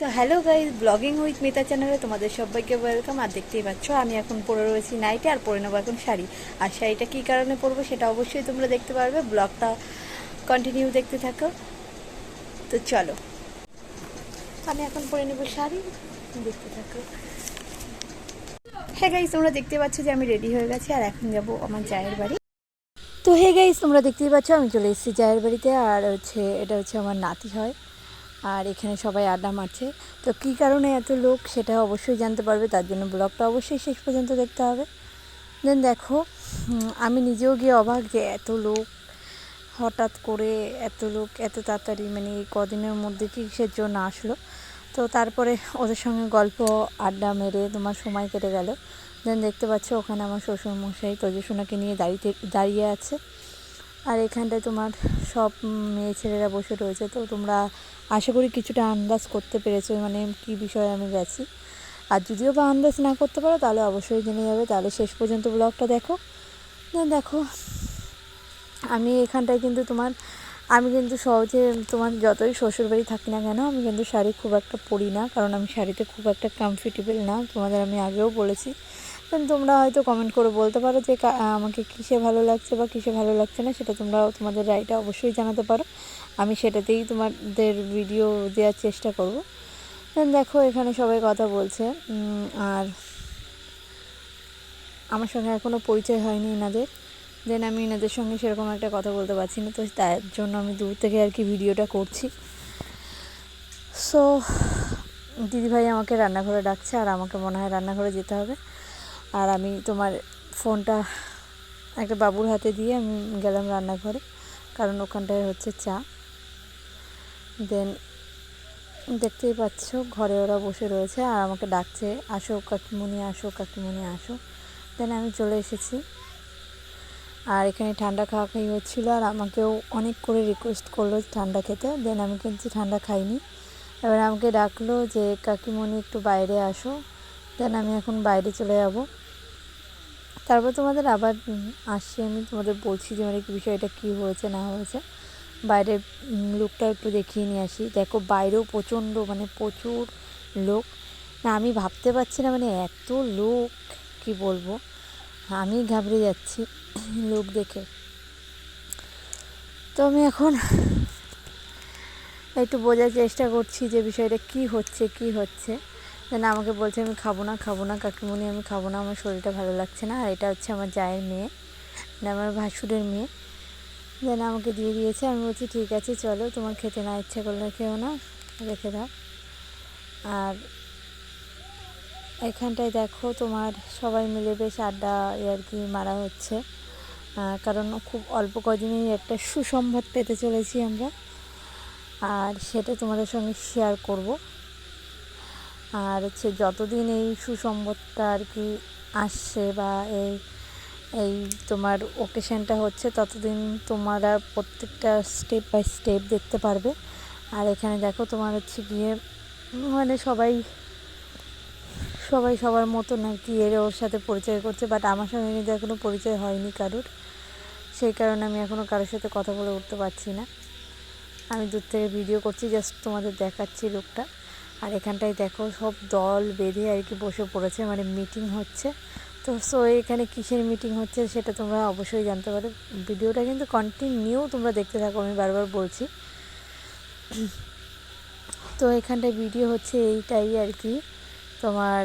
তো hello guys blogging with Mita চ্যানেলে তোমাদের সবাইকে ওয়েলকাম আর দেখতেই পাচ্ছ, আমি এখন পরে রয়েছি নাইটে আর পরে নেব এখন শাড়ি। আর শাড়িটা কী কারণে পরবো সেটা অবশ্যই তোমরা দেখতে পারবে। ব্লগটা কন্টিনিউ দেখতে থাকো। তো চলো। আমি এখন পরে নেব শাড়ি, দেখতে থাকো। হ্যাঁ গাইজ তোমরা দেখতে পাচ্ছ যে আমি রেডি হয়ে গেছি, আর এখন যাব আমার জায়ের বাড়ি। তো হে গাইজ তোমরা দেখতেই পাচ্ছ, আমি চলে এসেছি জায়ের বাড়িতে, আর হচ্ছে, এটা হচ্ছে আমার নাতি হয়। আর এখানে সবাই আড্ডা মারছে। তো কী কারণে এত লোক সেটা অবশ্যই জানতে পারবে, তার জন্য ব্লগটা অবশ্যই শেষ পর্যন্ত দেখতে হবে। দেন দেখো আমি নিজেও গিয়ে অবাক যে এত লোক, হঠাৎ করে এত লোক, এত তাড়াতাড়ি মানে কদিনের মধ্যে কিসের জন্য আসলো? তো তারপরে ওদের সঙ্গে গল্প, আড্ডা মেরে তোমার সময় কেটে গেল। দেন দেখতে পাচ্ছ, ওখানে আমার শ্বশুরমশাই তজসোনাকে নিয়ে দাঁড়িয়ে দাঁড়িয়ে আছে। আর এখানটায় তোমার সব মেয়ে ছেলেরা বসে রয়েছে, তো তোমরা আশা করি কিছুটা আন্দাজ করতে পেরেছ মানে কী বিষয়ে আমি গেছি। আর যদিও বা আন্দাজ না করতে পারো, তাহলে অবশ্যই জেনে যাবে। তাহলে শেষ পর্যন্ত ব্লগটা দেখো। দেখো, আমি এখানটায় কিন্তু তোমার, আমি কিন্তু সহজে তোমার যতই শ্বশুরবাড়ি থাকি না কেন, আমি কিন্তু শাড়ি খুব একটা পরি না, কারণ আমি শাড়িতে খুব একটা কমফর্টেবল না। তোমাদের আমি আগেও বলেছি। তোমরা হয়তো কমেন্ট করে বলতে পারো যে আমাকে কিসে ভালো লাগছে বা কিসে ভালো লাগছে না, সেটা তোমরা তোমাদের রায়টা অবশ্যই জানাতে পারো। আমি সেটাতেই তোমাদের ভিডিও দেওয়ার চেষ্টা করব। দেন দেখো, এখানে সবাই কথা বলছে। আর আমার সঙ্গে এখনও পরিচয় হয়নি এনাদের। দেন আমি এনাদের সঙ্গে সেরকম একটা কথা বলতে পারছি না, তো তার জন্য আমি দূর থেকে আর কি ভিডিওটা করছি। সো দিদিভাই আমাকে রান্নাঘরে ডাকছে, আর আমাকে মনে হয় রান্নাঘরে যেতে হবে। আর আমি তোমার ফোনটা একটা বাবুর হাতে দিয়ে আমি গেলাম রান্নাঘরে, কারণ ওখানটায় হচ্ছে চা। দেন দেখতেই পাচ্ছ ঘরে ওরা বসে রয়েছে আর আমাকে ডাকছে, আসো কাকিমণি আসো কাকিমণি আসো। দেন আমি চলে এসেছি। আর এখানে ঠান্ডা খাওয়া খাই হচ্ছিল আর আমাকেও অনেক করে রিকোয়েস্ট করল ঠান্ডা খেতে। দেন আমি কিন্তু ঠান্ডা খাইনি। এবার আমাকে ডাকলো যে কাকিমণি একটু বাইরে আসো। দেন আমি এখন বাইরে চলে যাব। তারপর তোমাদের আবার আসছি আমি, তোমাদের বলছি যে মানে বিষয়টা কী হয়েছে, না হয়েছে। বাইরের লোকটা একটু দেখিয়ে নিয়ে আসি। দেখো বাইরেও প্রচণ্ড মানে প্রচুর লোক। না, আমি ভাবতে পারছি না মানে এত লোক, কি বলব? আমি ঘাবড়ে যাচ্ছি লোক দেখে। তো আমি এখন একটু বোঝার চেষ্টা করছি যে বিষয়টা কি হচ্ছে কি হচ্ছে। দেন আমাকে বলছে আমি খাব না খাব না কাকিমণি আমি খাব না, আমার শরীরটা ভালো লাগছে না, আর এটা হচ্ছে আমার জায়ের মেয়ে মানে আমার ভাসুরের মেয়ে। দেন আমাকে দিয়ে দিয়েছে, আমি বলছি ঠিক আছে, চলো, তোমার খেতে না ইচ্ছা করলে খেও না, রেখে দাও। আর এখানটায় দেখো, তোমার সবাই মিলে বেশ আড্ডা আর কি মারা হচ্ছে। কারণ খুব অল্প কদিনেই একটা সুসংবাদ পেতে চলেছি আমরা। আর সেটা তোমাদের সঙ্গে শেয়ার করব। আর হচ্ছে যতদিন এই সুসংবাদটা আর কি আসছে বা এই এই তোমার ওকেশনটা হচ্ছে, ততদিন তোমরা প্রত্যেকটা স্টেপ বাই স্টেপ দেখতে পারবে। আর এখানে দেখো তোমার হচ্ছে গিয়ে মানে সবাই সবাই সবার মতন আর কি এর ওর সাথে পরিচয় করছে বাট আমার সঙ্গে কিন্তু এখনও পরিচয় হয়নি কারোর। সেই কারণে আমি এখনও কারোর সাথে কথা বলে উঠতে পারছি না। আমি দূর থেকে ভিডিও করছি জাস্ট তোমাদের দেখাচ্ছি লোকটা আর এখানটায় দেখো সব দল বেঁধে আর কি বসে পড়েছে মানে মিটিং হচ্ছে। তো সো এখানে কিসের মিটিং হচ্ছে সেটা তোমরা অবশ্যই জানতে পারো। ভিডিওটা কিন্তু কন্টিনিউ তোমরা দেখতে থাকো, আমি বারবার বলছি। তো এখানটায় ভিডিও হচ্ছে এইটাই আর কি। তোমার,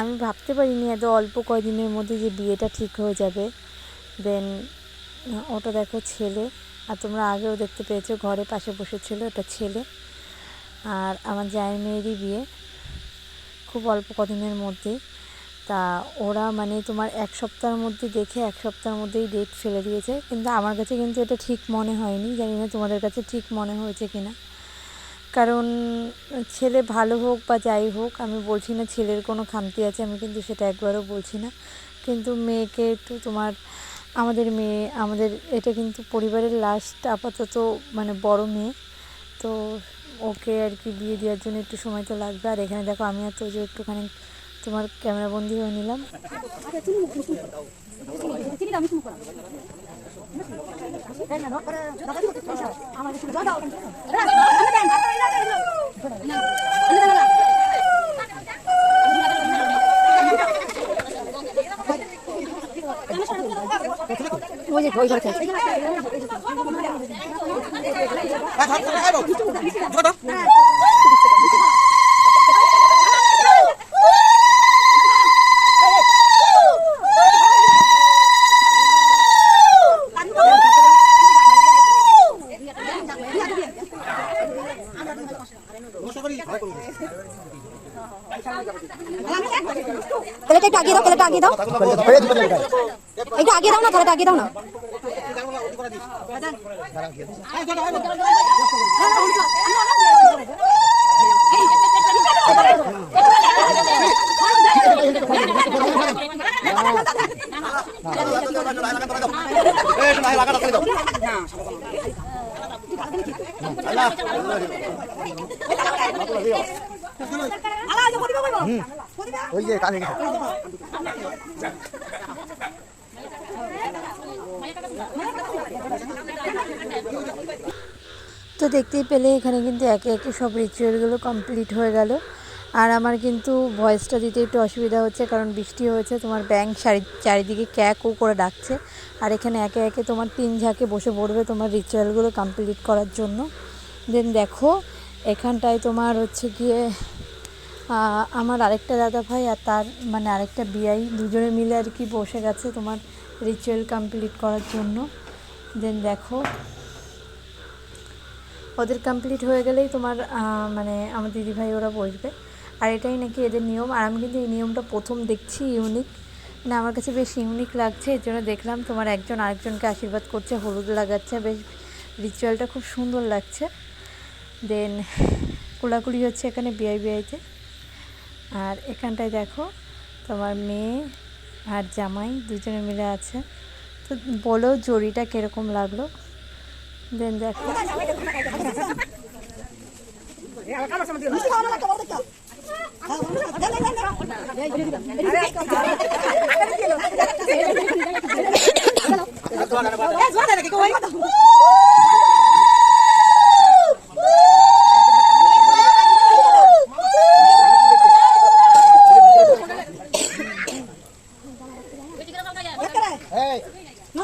আমি ভাবতে পারিনি এত অল্প কয়দিনের মধ্যে যে বিয়েটা ঠিক হয়ে যাবে। দেন ওটা দেখো ছেলে, আর তোমরা আগেও দেখতে পেয়েছ, ঘরে পাশে বসেছিল ওটা ছেলে। আর আমার জায়ের মেয়েরই বিয়ে। খুব অল্প কদিনের মধ্যেই তা ওরা মানে তোমার এক সপ্তাহের মধ্যে দেখে এক সপ্তাহের মধ্যেই ডেট ফেলে দিয়েছে। কিন্তু আমার কাছে কিন্তু এটা ঠিক মনে হয়নি। জানি না তোমাদের কাছে ঠিক মনে হয়েছে কি না কারণ ছেলে ভালো হোক বা যাই হোক, আমি বলছি না ছেলের কোনো খামতি আছে, আমি কিন্তু সেটা একবারও বলছি না। কিন্তু মেয়েকে একটু তোমার, আমাদের মেয়ে, আমাদের, এটা কিন্তু পরিবারের লাস্ট আপাতত মানে বড় মেয়ে। তো ওকে আর কি বিয়ে দেওয়ার জন্য একটু সময় তো লাগবে। আর এখানে দেখো আমি আর যে একটুখানি তোমার ক্যামেরাবন্দি হয়ে নিলাম। আমার তাহলে একটু আগিয়ে দাও তাহলে আগিয়ে দাও একটু আগিয়ে দাও না তাহলে আগিয়ে দাও না তো দেখতেই পেলে এখানে কিন্তু একে একে সব রিচুয়ালগুলো কমপ্লিট হয়ে গেল। আর আমার কিন্তু ভয়েসটা দিতে একটু অসুবিধা হচ্ছে, কারণ বৃষ্টি হয়েছে, তোমার ব্যাংক চারি চারিদিকে ক্যাক ও করে ডাকছে। আর এখানে একে একে তোমার তিন ঝাঁকে বসে পড়বে তোমার রিচুয়ালগুলো কমপ্লিট করার জন্য। দেন দেখো এখানটায় তোমার হচ্ছে গিয়ে আমার আরেকটা দাদা ভাই আর তার মানে আরেকটা বিয়াই দুজনে মিলে আর কি বসে গেছে তোমার রিচুয়াল কমপ্লিট করার জন্য। দেন দেখো, ওদের কমপ্লিট হয়ে গেলেই তোমার মানে আমার দিদিভাই ওরা বসবে। আর এটাই নাকি এদের নিয়ম, আর আমি কিন্তু এই নিয়মটা প্রথম দেখছি ইউনিক মানে আমার কাছে বেশ ইউনিক লাগছে, এর জন্য দেখলাম তোমার একজন আরেকজনকে আশীর্বাদ করছে, হলুদ লাগাচ্ছে, বেশ রিচুয়ালটা খুব সুন্দর লাগছে। দেন কোলাকুলি হচ্ছে এখানে বিআই বিআইতে আর এখানটায় দেখো তোমার মেয়ে আর জামাই দুজনে মিলে আছে তো বলো জড়িটা কীরকম লাগল দেন দেখো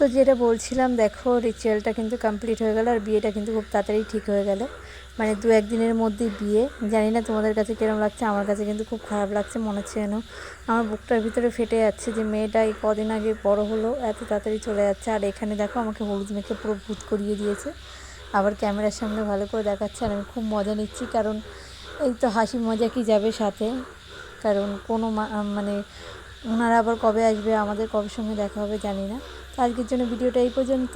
তো যেটা বলছিলাম, দেখো রিচুয়ালটা কিন্তু কমপ্লিট হয়ে গেল আর বিয়েটা কিন্তু খুব তাড়াতাড়ি ঠিক হয়ে গেল। মানে দু একদিনের মধ্যেই বিয়ে। জানি না তোমাদের কাছে কিরম লাগছে, আমার কাছে কিন্তু খুব খারাপ লাগছে, মনে হচ্ছে যেন আমার বুকটার ভিতরে ফেটে যাচ্ছে যে মেয়েটা এই কদিন আগে বড় হলো, এত তাড়াতাড়ি চলে যাচ্ছে। আর এখানে দেখো আমাকে হলুদ মেখে পুরো ভূত করিয়ে দিয়েছে। আবার ক্যামেরার সামনে ভালো করে দেখাচ্ছে আর আমি খুব মজা নিচ্ছি, কারণ এই তো হাসি মজা কি যাবে সাথে। কারণ কোনো মানে ওনারা আবার কবে আসবে? আমাদের কবে সঙ্গে দেখা হবে জানি না। আজকের জন্য ভিডিওটা এই পর্যন্ত